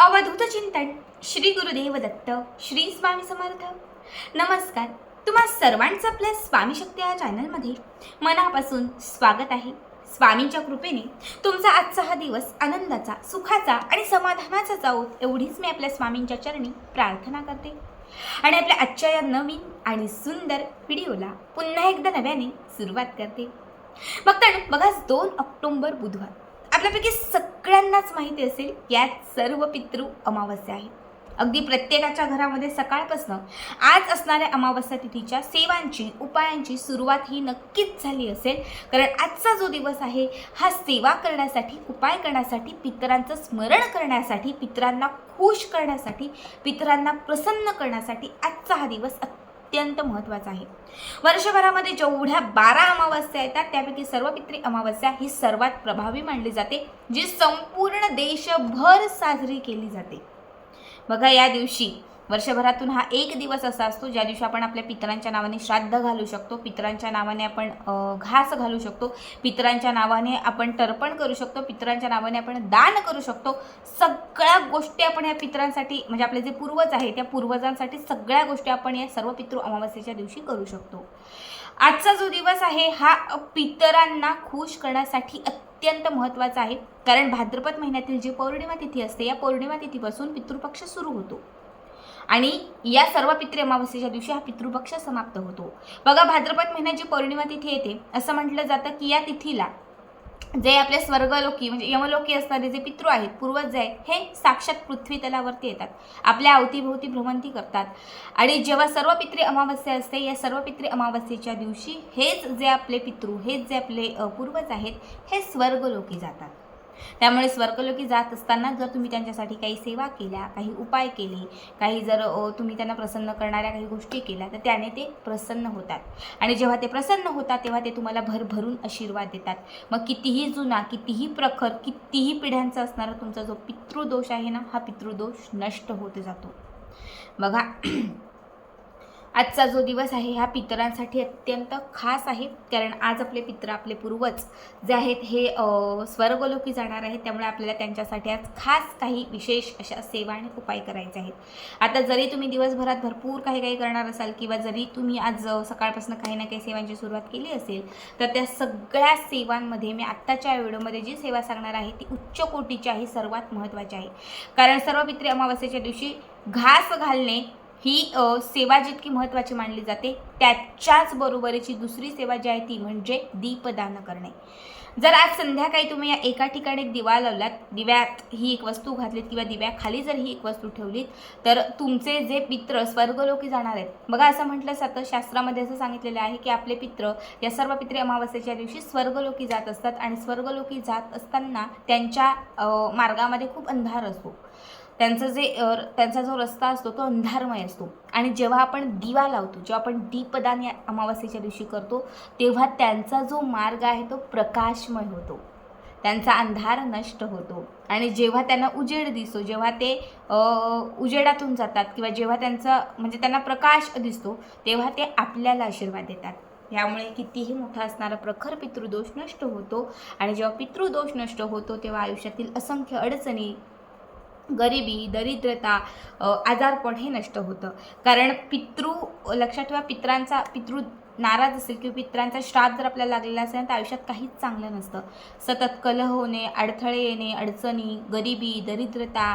अवधूत चिंतन श्री गुरुदेव दत्त श्री स्वामी समर्थ. नमस्कार. तुम्हा सर्वांचं आपल्या स्वामी शक्ती या चॅनलमध्ये मनापासून स्वागत आहे. स्वामींच्या कृपेने तुमचा आजचा हा दिवस आनंदाचा सुखाचा आणि समाधानाचा जाऊ एवढीच मी आपल्या स्वामींच्या चरणी प्रार्थना करते. आणि आपल्या आजच्या या नवीन आणि सुंदर व्हिडिओला पुन्हा एकदा नव्याने सुरुवात करते. मग तर बघा दोन ऑक्टोंबर बुधवार. आपल्यापैकी सगळ्यांनाच माहिती असेल यात सर्व पितृ अमावस्या आहे अगदी प्रत्येकाच्या घरामध्ये सकाळपासून आज असणाऱ्या अमावस्या तिथीच्या सेवांची उपायांची सुरुवात ही नक्कीच झाली असेल. कारण आजचा जो दिवस आहे हा सेवा करण्यासाठी उपाय करण्यासाठी पितरांचं स्मरण करण्यासाठी पितरांना खुश करण्यासाठी पितरांना प्रसन्न करण्यासाठी आजचा हा दिवस अत्यंत महत्त्वाचा आहे. वर्षभरामध्ये जेवढ्या बारा अमावस्या येतात त्यापैकी सर्व पित्री अमावस्या ही सर्वात प्रभावी मानली जाते जी संपूर्ण देशभर साजरी केली जाते. बघा या दिवशी वर्षभरातून हा एक दिवस असा असतो ज्या दिवशी आपण आपल्या पितरांच्या नावाने श्राद्ध घालू शकतो पितरांच्या नावाने आपण घास घालू शकतो पितरांच्या नावाने आपण तर्पण करू शकतो पितरांच्या नावाने आपण दान करू शकतो सगळ्या गोष्टी आपण या पितरांसाठी म्हणजे आपले जे पूर्वज आहे त्या पूर्वजांसाठी सगळ्या गोष्टी आपण या सर्व पितृ अमावस्येच्या दिवशी करू शकतो. आजचा जो दिवस आहे हा पितरांना खुश करण्यासाठी अत्यंत महत्त्वाचा आहे. कारण भाद्रपद महिन्यातील जी पौर्णिमा तिथी असते या पौर्णिमा तिथीपासून पितृपक्ष सुरू होतो. आणि या सर्व पितृ अमावस्येच्या दिवशी हा पितृपक्ष समाप्त होतो. बघा भाद्रपद महिन्याची पौर्णिमा तिथी येते असं म्हटलं जातं की या तिथीला जे आपले स्वर्गलोकी म्हणजे यमलोकी असणारे जे पितृ आहेत पूर्वज जे आहेत हे साक्षात पृथ्वी तलावरती येतात. आपल्या अवतीभोवती भ्रमंती करतात. आणि जेव्हा सर्व पितृ अमावस्या असते या सर्व पितृ अमावस्येच्या दिवशी हेच जे आपले पितृ हेच जे आपले पूर्वज आहेत हे स्वर्गलोकी जातात. त्यामुळे स्वर्गलोकी जात असताना जर तुम्ही त्यांच्यासाठी काही सेवा केल्या काही उपाय केले काही जर तुम्ही त्यांना प्रसन्न करणाऱ्या काही गोष्टी केल्या तर त्याने ते प्रसन्न होतात. आणि जेव्हा ते प्रसन्न होतात तेव्हा ते तुम्हाला भरभरून आशीर्वाद देतात. मग कितीही जुना कितीही प्रखर कितीही पिढ्यांचा असणारा तुमचा जो पितृदोष आहे ना हा पितृदोष नष्ट होत जातो. बघा आजचा जो दिवस आहे ह्या पितरांसाठी अत्यंत खास आहे. कारण आज आपले पित्र आपले पूर्वज जे आहेत हे स्वर्गलोकी जाणार आहेत. त्यामुळे आपल्याला त्यांच्यासाठी आज खास काही विशेष अशा सेवा आणि उपाय करायचे आहेत. आता जरी तुम्ही दिवसभरात भरपूर काही काही करणार असाल किंवा जरी तुम्ही आज सकाळपासून काही ना काही सेवांची सुरुवात केली असेल तर त्या सगळ्या सेवांमध्ये मी आत्ताच्या व्हिडिओमध्ये जी सेवा सांगणार आहे ती उच्च कोटीची आहे सर्वात महत्त्वाची आहे. कारण सर्व पित्री अमावस्येच्या दिवशी घास घालणे ही सेवा जितकी महत्त्वाची मानली जाते त्याच्याच बरोबरीची दुसरी सेवा जी आहे ती म्हणजे दीपदान करणे. जर आज संध्याकाळी तुम्ही या एका ठिकाणी एक दिवा लावलात दिव्यात ही एक वस्तू घातलीत किंवा दिव्याखाली जर ही एक वस्तू ठेवलीत तर तुमचे जे पित्र स्वर्गलोकी जाणार आहेत. बघा असं म्हटलं जातं शास्त्रामध्ये असं सांगितलेलं आहे की आपले पित्र या सर्व पित्री अमावस्येच्या दिवशी स्वर्गलोकी जात असतात आणि स्वर्गलोकी जात असताना त्यांच्या मार्गामध्ये खूप अंधार असतो. त्यांचं जे त्यांचा जो रस्ता असतो तो अंधारमय असतो. आणि जेव्हा आपण दिवा लावतो जेव्हा आपण दीपदान या अमावस्येच्या दिवशी करतो तेव्हा त्यांचा जो मार्ग आहे तो प्रकाशमय होतो. त्यांचा अंधार नष्ट होतो. आणि जेव्हा त्यांना उजेड दिसतो जेव्हा ते उजेडातून जातात किंवा जेव्हा त्यांचा म्हणजे त्यांना प्रकाश दिसतो तेव्हा ते आपल्याला आशीर्वाद देतात. यामुळे कितीही मोठा असणारा प्रखर पितृदोष नष्ट होतो. आणि जेव्हा पितृदोष नष्ट होतो तेव्हा आयुष्यातील असंख्य अडचणी गरिबी दरिद्रता आजारपण हे नष्ट होतं. कारण पितृ लक्षात ठेवा पित्रांचा पितृ नाराज असेल किंवा पित्रांचा श्राप जर आपल्याला लागलेला असेल तर आयुष्यात काहीच चांगलं नसतं. सतत कलह होणे अडथळे येणे अडचणी गरिबी दरिद्रता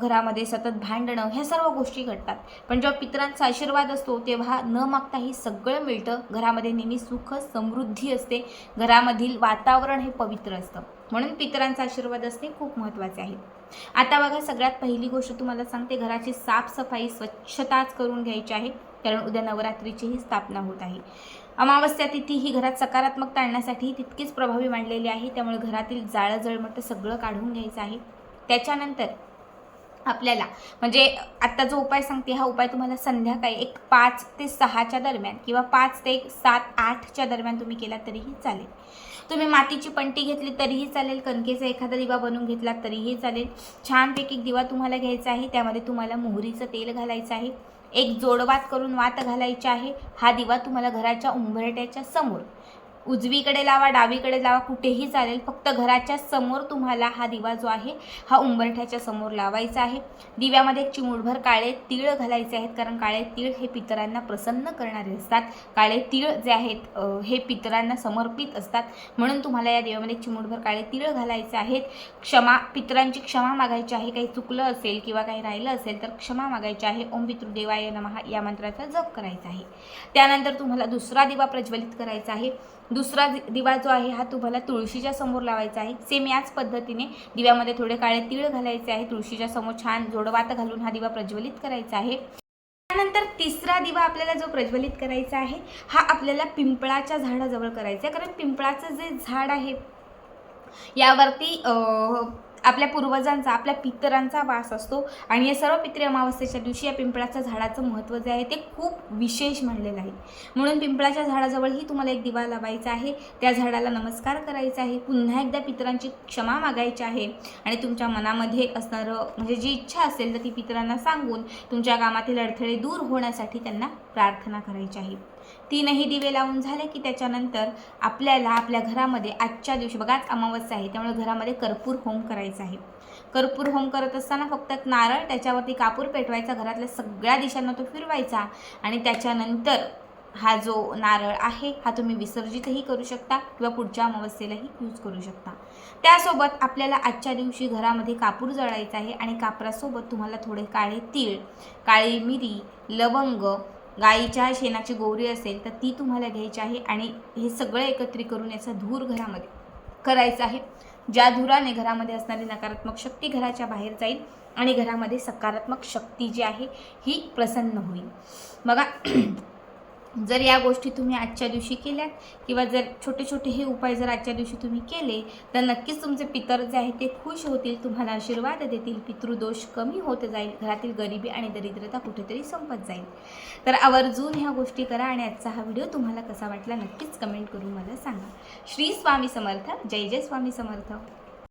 घरामध्ये सतत भांडणं ह्या सर्व गोष्टी घडतात. पण जेव्हा पित्रांचा आशीर्वाद असतो तेव्हा न मागताही सगळं मिळतं. घरामध्ये नेहमी सुख समृद्धी असते. घरामधील वातावरण हे पवित्र असतं. म्हणून पितरांचा आशीर्वाद असणे खूप महत्त्वाचे आहे. आता बघा सगळ्यात पहिली गोष्ट तुम्हाला सांगते घराची साफसफाई स्वच्छताच करून घ्यायची आहे कारण उद्या नवरात्रीचीही स्थापना होत आहे. अमावस्या तिथी ही घरात सकारात्मकता आणण्यासाठी तितकीच प्रभावी मांडलेली आहे त्यामुळे घरातील जाळं जळमटं सगळं काढून घ्यायचं आहे. त्याच्यानंतर आपल्याला. म्हणजे आत्ता जो उपाय सांगते हा उपाय तुम्हाला संध्याकाळी एक पाच ते सहाच्या दरम्यान किंवा पाच ते एक सात आठच्या दरम्यान तुम्ही केला तरीही चालेल. तुम्ही मातीची पंटी घेतली तरीही चालेल कणकेचा एखादा दिवा बनवून घेतला तरीही चालेल. छानपैकी एक दिवा तुम्हाला घ्यायचा आहे त्यामध्ये तुम्हाला मोहरीचं तेल घालायचं आहे. एक जोडवात करून वात घालायची आहे. हा दिवा तुम्हाला घराच्या उंबरट्याच्या समोर उजवीकडे लावा डावीकडे लावा कुठेही चालेल. फक्त घराच्या समोर तुम्हाला हा दिवा जो आहे हा उंबरठ्याच्या समोर लावायचा आहे. दिव्यामध्ये एक चिमूटभर काळे तीळ घालायचे आहेत कारण काळे तीळ हे पितरांना प्रसन्न करणारे असतात. काळे तीळ जे आहेत हे पितरांना समर्पित असतात. म्हणून तुम्हाला या दिव्यामध्ये चिमूटभर काळे तीळ घालायचे आहेत. क्षमा पितरांची क्षमा मागायची आहे. काही चुकलं असेल किंवा काही राहिलं असेल तर क्षमा मागायची आहे. ओम पितृदेवाय नमः या मंत्राचा जप करायचा आहे. त्यानंतर तुम्हाला दुसरा दिवा प्रज्वलित करायचा आहे. दुसरा दि- दिवा जो आहे हा तुम्हाला तुळशीच्या समोर लावायचा आहे. सेम याच पद्धतीने दिव्यामध्ये थोडे काळे तीळ घालायचे आहे. तुळशीच्या समोर छान जोडवात घालून हा दिवा प्रज्वलित करायचा आहे. त्यानंतर तिसरा दिवा आपल्याला जो प्रज्वलित करायचा आहे हा आपल्याला पिंपळाच्या झाडाजवळ करायचा आहे. कारण पिंपळाचं जे झाड आहे यावरती आपल्या पूर्वजांचा आपल्या पितरांचा वास असतो. आणि या सर्व पितृ अमावस्येच्या दिवशी या पिंपळाच्या झाडाचं महत्त्व जे आहे ते खूप विशेष म्हणलेलं आहे. म्हणून पिंपळाच्या झाडाजवळही तुम्हाला एक दिवा लावायचा आहे. त्या झाडाला नमस्कार करायचा आहे. पुन्हा एकदा पितरांची क्षमा मागायची आहे. आणि तुमच्या मनामध्ये असणारं म्हणजे जी इच्छा असेल तर ती पितरांना सांगून तुमच्या कामातील अडथळे दूर होण्यासाठी त्यांना प्रार्थना करायची आहे. तीनही दिवे लावून झाले की त्याच्यानंतर आपल्याला आपल्या घरामध्ये आजच्या दिवशी बघाच अमावस्या आहे त्यामुळे घरामध्ये कर्पूर होम करायचा आहे. कर्पूर होम करत असताना फक्त एक नारळ त्याच्यावरती कापूर पेटवायचा घरातल्या सगळ्या दिशांना तो फिरवायचा आणि त्याच्यानंतर हा जो नारळ आहे हा तुम्ही विसर्जितही करू शकता किंवा पुढच्या अमावस्येलाही यूज करू शकता. त्यासोबत आपल्याला आजच्या दिवशी घरामध्ये कापूर जळायचा आहे आणि कापरासोबत तुम्हाला थोडे काळे तीळ काळी मिरी लवंग गाईच्या शेणाची गोवरी असेल तर ती तुम्हाला घ्यायची आहे आणि हे सगळं एकत्रित करून याचा धूर घरामध्ये करायचा आहे. ज्या धुराने घरामध्ये असणारी नकारात्मक शक्ती घराच्या बाहेर जाईल आणि घरामध्ये सकारात्मक शक्ती जी आहे ही प्रसन्न होईल. बघा जर या गोष्टी तुम्ही आजच्या दिवशी केल्यात किंवा जर छोटे छोटे हे उपाय जर आजच्या दिवशी तुम्ही केले तर नक्कीच तुमचे पितर जे आहेत ते खुश होतील तुम्हाला आशीर्वाद देतील पितृदोष कमी होत जाईल घरातील गरिबी आणि दरिद्रता कुठेतरी संपत जाईल. तर आवर्जून ह्या गोष्टी करा आणि आजचा हा व्हिडिओ तुम्हाला कसा वाटला नक्कीच कमेंट करून मला सांगा. श्री स्वामी समर्थ जय जय स्वामी समर्थ.